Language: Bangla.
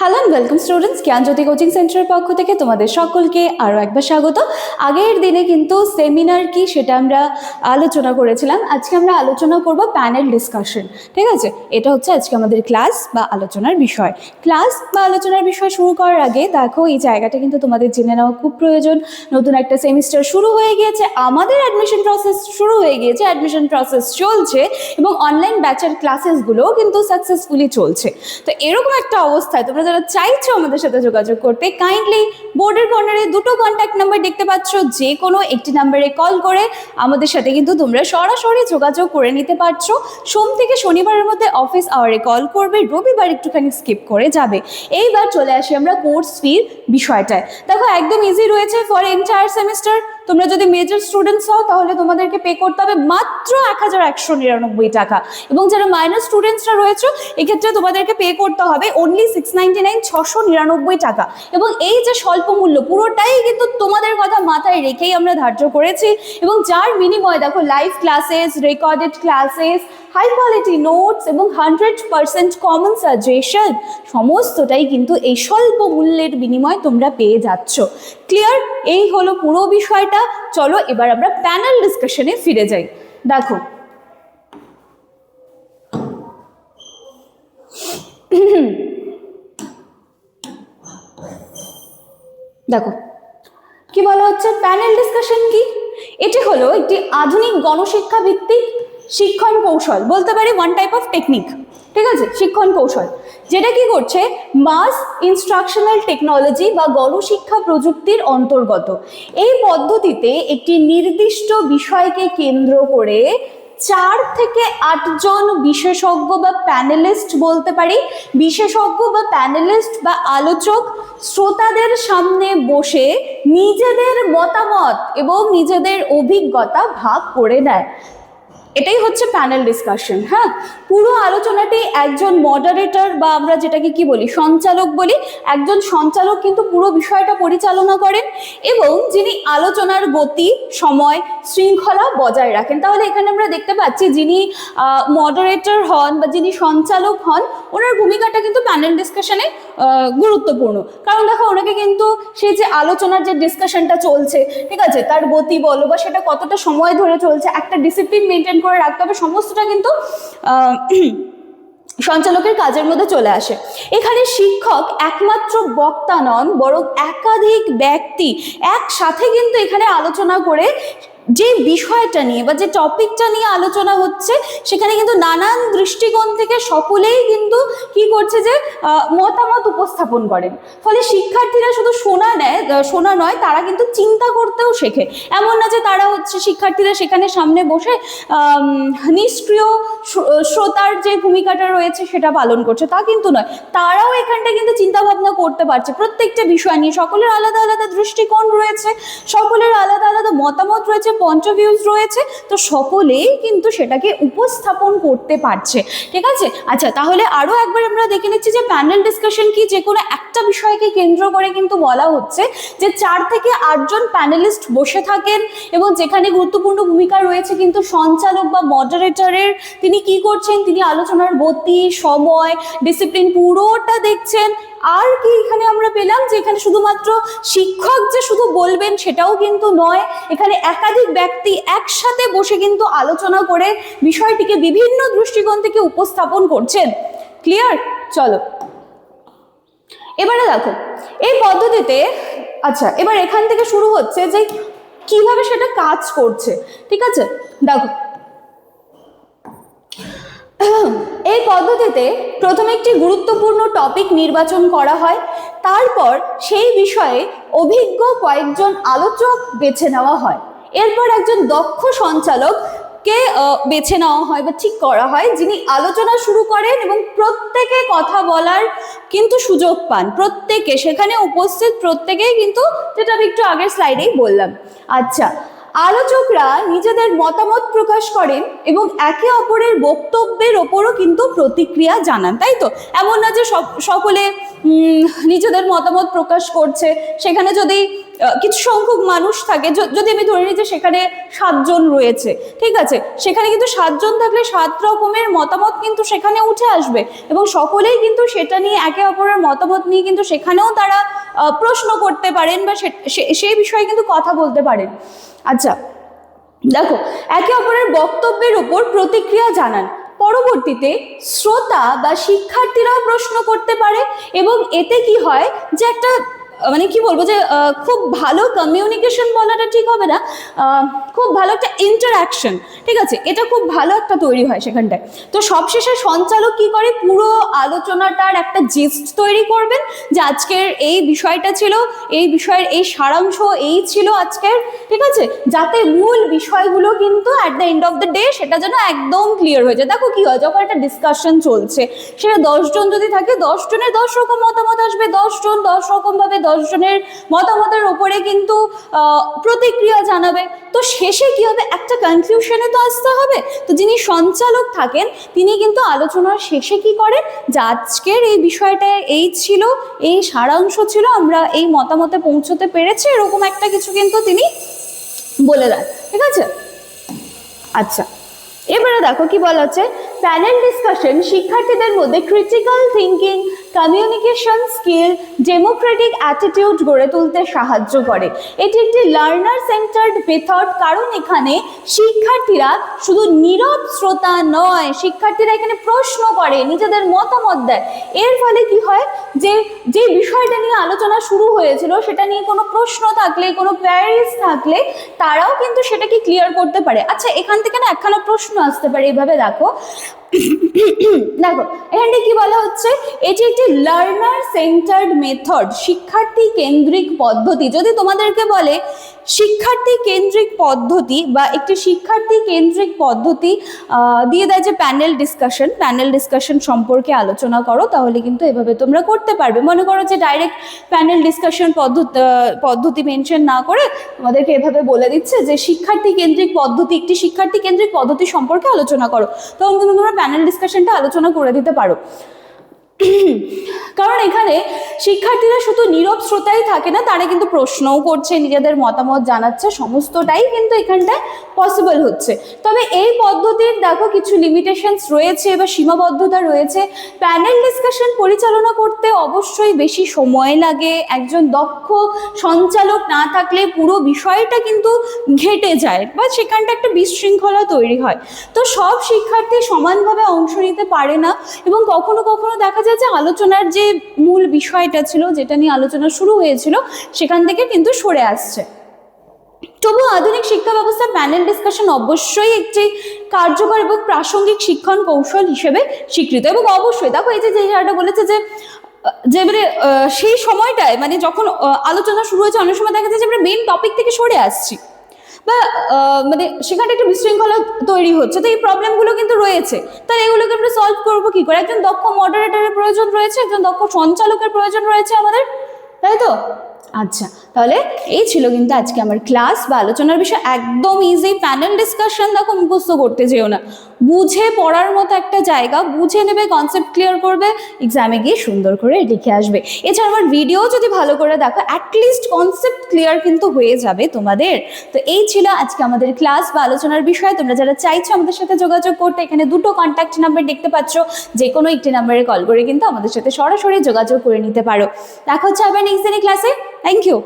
Hello and welcome students Gyanjyoti coaching সেন্টারের পক্ষ থেকে তোমাদের সকলকে আরও একবার স্বাগত। আগের দিনে কিন্তু সেমিনার কি সেটা আমরা আলোচনা করেছিলাম। আজকে আমরা আলোচনা করব প্যানেল ডিসকাশন ঠিক আছে? এটা হচ্ছে আজকে আমাদের ক্লাস বা আলোচনার বিষয়। ক্লাস বা আলোচনার বিষয় শুরু করার আগে দেখো, এই জায়গাটা কিন্তু তোমাদের জেনে নেওয়া খুব প্রয়োজন। নতুন একটা সেমিস্টার শুরু হয়ে গিয়েছে, আমাদের অ্যাডমিশন প্রসেস শুরু হয়ে গিয়েছে অ্যাডমিশন প্রসেস চলছে এবং অনলাইন ব্যাচের ক্লাসেসগুলোও কিন্তু সাকসেসফুলি চলছে। তো এরকম একটা অবস্থায় তোমরা যারা চাইছো আমাদের সাথে যোগাযোগ করতে কাইন্ডলি বোর্ডের কর্নারে দুটো কন্ট্যাক্ট নাম্বার দেখতে পাচ্ছ, যে কোনো একটি নাম্বারে কল করে আমাদের সাথে কিন্তু তোমরা সরাসরি যোগাযোগ করে নিতে পারছ। সোম থেকে শনিবারের মধ্যে অফিস আওয়ারে কল করবে, রবিবার একটুখানি স্কিপ করে যাবে। এইবার চলে আসি আমরা কোর্স ফির বিষয়টায়। দেখো, একদম ইজি রয়েছে ফর এন্টায়ার সেমিস্টার তোমরা যদি মেজর স্টুডেন্টস হও, তাহলে তোমাদেরকে পে করতে হবে মাত্র এক হাজার একশো নিরানব্বই টাকা। এবং যারা মাইনর স্টুডেন্টসরা রয়েছে, এক্ষেত্রে তোমাদেরকে পে করতে হবে অনলি সিক্স নাইনটি নাইন ছশো নিরানব্বই টাকা। এবং এই যে স্বল্প মূল্য, পুরোটাই কিন্তু তোমাদের কথা মাথায় রেখেই আমরা ধার্য করেছি। এবং যার বিনিময়ে দেখো live classes recorded classes high quality notes এবং হান্ড্রেড পার্সেন্ট কমন সাজেশন সমস্তটাই কিন্তু এই স্বল্প মূল্যের বিনিময়ে তোমরা পেয়ে যাচ্ছ। ক্লিয়ার এই হলো পুরো বিষয়টা। চলো এবার আমরা প্যানেল ডিসকাশনে ফিরে যাই। দেখো। দেখো। কি বলা হচ্ছে? প্যানেল ডিসকাশন কি? এটি হলো একটি আধুনিক গণশিক্ষা ভিত্তিক শিক্ষণ কৌশল, বলতে পারি ওয়ান টাইপ অফ টেকনিক ঠিক আছে? শিক্ষণ কৌশল, যেটা কি করছে? মাস ইনস্ট্রাকশনাল টেকনোলজি বা গণশিক্ষা প্রযুক্তির অন্তর্গত। এই পদ্ধতিতে একটি নির্দিষ্ট বিষয়কে কেন্দ্র করে চার থেকে আটজন বিশেষজ্ঞ বা প্যানেলিস্ট বলতে পারি, বিশেষজ্ঞ বা প্যানেলিস্ট বা আলোচক শ্রোতাদের সামনে বসে নিজেদের মতামত এবং নিজেদের অভিজ্ঞতা ভাগ করে নেয়। এটাই হচ্ছে প্যানেল ডিসকাশন হ্যাঁ? পুরো আলোচনাটি একজন মডারেটর বা আমরা যেটাকে কি বলি, সঞ্চালক বলি, একজন সঞ্চালক কিন্তু পুরো বিষয়টা পরিচালনা করেন এবং যিনি আলোচনার গতি, সময়, শৃঙ্খলা বজায় রাখেন। তাহলে এখানে আমরা দেখতে পাচ্ছি যিনি মডারেটর হন বা যিনি সঞ্চালক হন, ওনার ভূমিকাটা কিন্তু প্যানেল ডিসকাশনে গুরুত্বপূর্ণ। কারণ দেখো, ওনাকে কিন্তু সেই যে আলোচনার যে ডিসকাশনটা চলছে, ঠিক আছে? তার গতি বলো বা সেটা কতটা সময় ধরে চলছে, একটা ডিসিপ্লিন মেনটেন করে রাখতে হবে, সমস্তটা কিন্তু সঞ্চালকের কাজের মধ্যে চলে আসে। এখানে শিক্ষক একমাত্র বক্তা নন, বরং একাধিক ব্যক্তি একসাথে কিন্তু এখানে আলোচনা করে যে বিষয়টা নিয়ে বা যে টপিকটা নিয়ে আলোচনা হচ্ছে, সেখানে কিন্তু নানান দৃষ্টিকোণ থেকে সকলেই কিন্তু কি করছে যে মতামত উপস্থাপন করেন। ফলে শিক্ষার্থীরা শুধু শোনা নেয় শোনা নয়, তারা কিন্তু চিন্তা করতেও শেখে। এমন না যে তারা হচ্ছে শিক্ষার্থীরা সেখানে সামনে বসে নিষ্ক্রিয় শ্রোতার যে ভূমিকাটা রয়েছে সেটা পালন করছে, তা কিন্তু নয়। তারাও এখানটা কিন্তু চিন্তা ভাবনা করতে পারছে। প্রত্যেকটা বিষয় নিয়ে সকলের আলাদা আলাদা দৃষ্টিকোণ রয়েছে, সকলের আলাদা আলাদা মতামত রয়েছে পয়েন্ট অফ ভিউজ রয়েছে, তো সকলেই কিন্তু সেটাকে উপস্থাপন করতে পারছে। ঠিক আছে? আচ্ছা তাহলে আরও একবার আমরা দেখে নিচ্ছি যে প্যানেল ডিসকাশন কি, যে কোনো একটা বিষয়কে কেন্দ্র করে কিন্তু বলা হচ্ছে যে চার থেকে আটজন প্যানেলিস্ট বসে থাকেন এবং যেখানে গুরুত্বপূর্ণ ভূমিকা রয়েছে কিন্তু সঞ্চালক বা মডারেটরের তিনি কি করছেন? তিনি আলোচনার গতি, সময় ডিসিপ্লিন পুরোটা দেখছেন আর কি এখানে আমরা পেলাম যে এখানে শুধুমাত্র শিক্ষক যে শুধু বলবেন সেটাও কিন্তু নয়। এখানে একাধিক ব্যক্তি একসাথে বসে কিন্তু আলোচনা করে বিষয়টিকে বিভিন্ন দৃষ্টিকোণ থেকে উপস্থাপন করছেন। ক্লিয়ার চলো। এবারে দেখো, এই পদ্ধতিতে আচ্ছা এবার এখান থেকে শুরু হচ্ছে যে কীভাবে সেটা কাজ করছে, ঠিক আছে? দেখো এই পদ্ধতিতে প্রথমে একটি গুরুত্বপূর্ণ টপিক নির্বাচন করা হয়। তারপর সেই বিষয়ে অভিজ্ঞ কয়েকজন আলোচক বেছে নেওয়া হয়। এরপর একজন দক্ষ সঞ্চালক কে বেছে নেওয়া হয় বা ঠিক করা হয়, যিনি আলোচনা শুরু করেন এবং প্রত্যেকে কথা বলার কিন্তু সুযোগ পান। প্রত্যেকে, সেখানে উপস্থিত প্রত্যেকেই কিন্তু, যেটা আমি একটু আগের স্লাইডেই বললাম। আচ্ছা আলোচকরা নিজেদের মতামত প্রকাশ করেন এবং একে অপরের বক্তব্যের ওপরও কিন্তু প্রতিক্রিয়া জানান, তাই তো? এমন না যে সকলে নিজেদের মতামত প্রকাশ করছে। সেখানে যদি কিছু সংখ্যক মানুষ থাকে। যদি আমি ধরে নিই যে সেখানে সাতজন রয়েছে, ঠিক আছে? সেখানে কিন্তু সাতজন থাকলে সাত রকমের মতামত কিন্তু সেখানে উঠে আসবে এবং সকলেই কিন্তু সেটা নিয়ে একে অপরের মতামত নিয়ে কিন্তু সেখানেও তারা প্রশ্ন করতে পারেন বা সেই বিষয়ে কিন্তু কথা বলতে পারেন। আচ্ছা দেখো, একে অপরের বক্তব্যের উপর প্রতিক্রিয়া জানান। পরবর্তীতে শ্রোতা বা শিক্ষার্থীরাও প্রশ্ন করতে পারে এবং এতে কি হয় যে একটা মানে কি বলব যে খুব ভালো কমিউনিকেশন বলাটা ঠিক হবে না। খুব ভালো একটা ইন্টারাকশন ঠিক আছে? এটা খুব ভালো একটা তৈরি হয় সেখানটায়। তো সবশেষে সঞ্চালক কি করে? পুরো আলোচনাটার একটা জিস্ট তৈরি করবেন যে আজকের এই বিষয়টা ছিল, এই বিষয়ের এই সারাংশ এই ছিল আজকের, ঠিক আছে? যাতে মূল বিষয়গুলো কিন্তু at the end of the day সেটা যেন একদম ক্লিয়ার হয়ে যায়। দেখো কি হয়, যখন একটা ডিসকাশন চলছে, সেটা দশজন যদি থাকে দশজনের দশ রকম মতামত আসবে দশজন দশ রকম ভাবে দশ জনের মতামতের ওপরে কিন্তু প্রতিক্রিয়া জানাবে। তো শেষে কি হবে? একটা কনফিউশনে তো আসতে হবে। তো যিনি সঞ্চালক থাকেন, তিনি কিন্তু আলোচনার শেষে কি করেন? যে আজকের এই বিষয়টা এই ছিল, এই সারাংশ ছিল, আমরা এই মতামতে পৌঁছতে পেরেছি, এরকম একটা কিছু কিন্তু তিনি বলে দেন। ঠিক আছে? আচ্ছা এবারে দেখো কি বলা হচ্ছে। প্যানেল ডিসকাশন শিক্ষার্থীদের মধ্যে critical thinking communication skill democratic attitude গড়ে তুলতে সাহায্য করে। এটি একটি লার্নার সেন্টার্ড মেথড কারণ এখানে শিক্ষার্থীরা শুধু নীরব শ্রোতা নয়, শিক্ষার্থীরা এখানে প্রশ্ন করে, নিজেদের মতামত দেয়। এর ফলে কি হয় যে যে বিষয়টা নিয়ে আলোচনা শুরু হয়েছিল, সেটা নিয়ে কোনো প্রশ্ন থাকলে, কোনো কোয়ারিজ থাকলে, তারাও কিন্তু সেটাকে ক্লিয়ার করতে পারে। আচ্ছা এখান থেকে না একখানা প্রশ্ন আসতে পারে, এইভাবে দেখো। দেখো এখানটা কি বলা হচ্ছে? এটি একটি লার্নার সেন্টার্ড মেথড শিক্ষার্থী কেন্দ্রিক পদ্ধতি। যদি তোমাদেরকে বলে শিক্ষার্থী কেন্দ্রিক পদ্ধতি বা একটি শিক্ষার্থী কেন্দ্রিক পদ্ধতি দিয়ে দেয় যে প্যানেল ডিসকাশন প্যানেল ডিসকাশন সম্পর্কে আলোচনা করো, তাহলে কিন্তু এভাবে তোমরা করতে পারবে। মনে করো যে ডাইরেক্ট প্যানেল ডিসকাশন পদ্ধতি পদ্ধতি মেনশন না করে তোমাদেরকে এভাবে বলে দিচ্ছে যে শিক্ষার্থী কেন্দ্রিক পদ্ধতি, একটি শিক্ষার্থী কেন্দ্রিক পদ্ধতি সম্পর্কে আলোচনা করো। তখন কিন্তু তোমরা প্যানেল ডিসকাশনটা আলোচনা করে দিতে পারো। কারণ এখানে শিক্ষার্থীরা শুধু নীরব শ্রোতাই থাকে না, তারা কিন্তু প্রশ্নও করছে, নিজেদের মতামত জানাচ্ছে, সমস্তটাই কিন্তু এখানটায় পসিবল হচ্ছে। তবে এই পদ্ধতির দেখো কিছু লিমিটেশনস রয়েছে বা সীমাবদ্ধতা রয়েছে। প্যানেল ডিসকাশন পরিচালনা করতে অবশ্যই বেশি সময় লাগে। একজন দক্ষ সঞ্চালক না থাকলে পুরো বিষয়টা কিন্তু ঘেটে যায় বা সেখানটা একটা বিশৃঙ্খলা তৈরি হয়। তো সব শিক্ষার্থী সমানভাবে অংশ নিতে পারে না এবং কখনো কখনো দেখা যায় যে আলোচনার যে মূল বিষয়টা ছিল, যেটা নিয়ে আলোচনা শুরু হয়েছিল, সেখান থেকে কিন্তু সরে আসছে। তবু আধুনিক শিক্ষা ব্যবস্থায় প্যানেল ডিসকাশন অবশ্যই একটি কার্যকর এবং প্রাসঙ্গিক শিক্ষণ কৌশল হিসেবে স্বীকৃত। এবং অবশ্যই, দেখো এই যে জায়গাটা বলেছে যে যে মানে সেই সময়টায় মানে যখন আলোচনা শুরু হয়েছে, অনেক সময় দেখা যায় যে আমরা মেন টপিক থেকে সরে আসছি। বা মানে সেখানে একটা বিশৃঙ্খলা তৈরি হচ্ছে, তো এই প্রবলেমগুলো কিন্তু রয়েছে। তাহলে এগুলোকে আমরা সলভ করব কি করে? একজন দক্ষ মডারেটারের প্রয়োজন রয়েছে, একজন দক্ষ সঞ্চালকের প্রয়োজন রয়েছে আমাদের, তাই তো? আচ্ছা তাহলে এই ছিল কিন্তু আজকে আমার ক্লাস বা আলোচনার বিষয়। একদম ইজি প্যানেল ডিসকাশন দেখো, মুখস্থ করতে যেও না। বুঝে পড়ার মতো একটা জায়গা, বুঝে নেবে কনসেপ্ট ক্লিয়ার করবে এক্সামে গিয়ে সুন্দর করে লিখে আসবে। এছাড়া আমার ভিডিও যদি ভালো করে দেখো অ্যাটলিস্ট কনসেপ্ট ক্লিয়ার কিন্তু হয়ে যাবে তোমাদের। তো এই ছিল আজকে আমাদের ক্লাস বা আলোচনার বিষয়। তোমরা যারা চাইছো আমাদের সাথে যোগাযোগ করতে, এখানে দুটো কন্ট্যাক্ট নাম্বার দেখতে পাচ্ছ। যে কোনো একটি নাম্বারে কল করে কিন্তু আমাদের সাথে সরাসরি যোগাযোগ করে নিতে পারো। দেখা হচ্ছে আবার নেক্সট দিনের ক্লাসে থ্যাংক ইউ